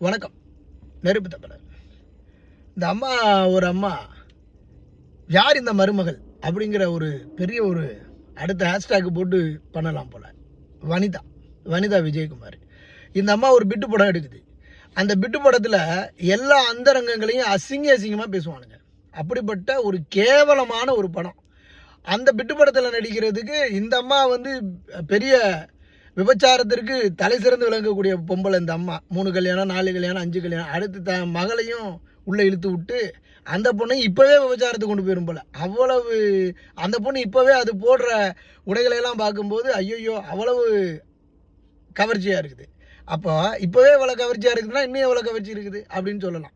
வணக்கம். நெருப்பு தப்பலர் இந்த அம்மா ஒரு அம்மா யார் இந்த மருமகள் அப்படிங்கிற ஒரு பெரிய ஒரு அடுத்த ஹேஷ்டேக் போட்டு பண்ணலாம் போல. வனிதா வனிதா விஜயகுமார். இந்த அம்மா ஒரு பிட்டு படம் எடுக்குது. அந்த பிட்டு படத்தில் எல்லா அந்தரங்கங்களையும் அசிங்க அசிங்கமாக பேசுவானுங்க. அப்படிப்பட்ட ஒரு கேவலமான ஒரு படம். அந்த பிட்டு படத்தில் நடிக்கிறதுக்கு இந்த அம்மா வந்து பெரிய விபச்சாரத்திற்கு தலை சிறந்து விளங்கக்கூடிய பொம்பளை இந்த அம்மா. மூணு கல்யாணம் நாலு கல்யாணம் அஞ்சு கல்யாணம். அடுத்து த மகளையும் உள்ளே இழுத்து விட்டு அந்த பொண்ணை இப்போவே விபச்சாரத்துக்கு கொண்டு போயிரும் போல. அவ்வளவு அந்த பொண்ணு இப்போவே அது போடுற உடைகளை எல்லாம் பார்க்கும்போது ஐயோ அவ்வளவு கவர்ச்சியாக இருக்குது. அப்போ இப்போவே இவ்வளோ கவர்ச்சியாக இருக்குதுன்னா இன்னும் எவ்வளோ கவர்ச்சி இருக்குது அப்படின்னு சொல்லலாம்.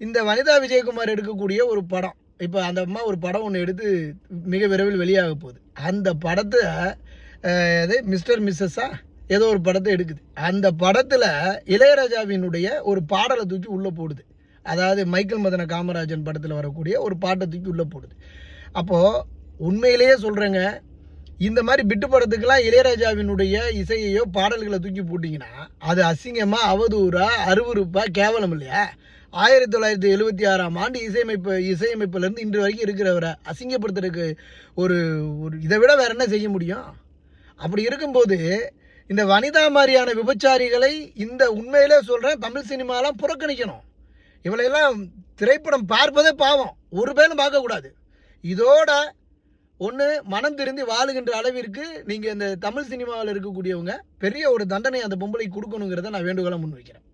இந்த வனிதா விஜயகுமார் எடுக்கக்கூடிய ஒரு படம் இப்போ அந்த அம்மா ஒரு படம் ஒன்று எடுத்து மிக விரைவில் வெளியாக போகுது. அந்த படத்தை இது மிஸ்டர் மிஸ்ஸஸ்ஸா ஏதோ ஒரு படத்தை எடுக்குது. அந்த படத்தில் இளையராஜாவினுடைய ஒரு பாடலை தூக்கி உள்ளே போடுது. அதாவது மைக்கேல் மதன காமராஜன் படத்தில் வரக்கூடிய ஒரு பாட்டை தூக்கி உள்ளே போடுது. அப்போது உண்மையிலேயே சொல்கிறேங்க இந்த மாதிரி பிட்டு படத்துக்கெல்லாம் இளையராஜாவினுடைய இசையையோ பாடல்களை தூக்கி போட்டிங்கன்னா அது அசிங்கமாக அவதூறாக அருவறுப்பாக கேவலம் இல்லையா? ஆயிரத்தி தொள்ளாயிரத்தி எழுபத்தி ஆறாம் ஆண்டு இசையமைப்பு இசையமைப்புலேருந்து இன்று வரைக்கும் இருக்கிறவரை அசிங்கப்படுத்துறதுக்கு ஒரு ஒரு இதை விட வேற என்ன செய்ய முடியும்? அப்படி இருக்கும்போது இந்த வனிதா மாதிரியான விபச்சாரிகளை இந்த உண்மையிலே சொல்கிறேன் தமிழ் சினிமாலாம் புறக்கணிக்கணும். இவளையெல்லாம் திரைப்படம் பார்ப்பதே பாவம். ஒரு பேரும் பார்க்கக்கூடாது. இதோட ஒன்று மனம் திருந்தி வாழுகின்ற அளவிற்கு நீங்கள் இந்த தமிழ் சினிமாவில் இருக்கக்கூடியவங்க பெரிய ஒரு தண்டனை அந்த பொம்பளைக்கு கொடுக்கணுங்கிறத நான் வேண்டுகோளாக முன்வைக்கிறேன்.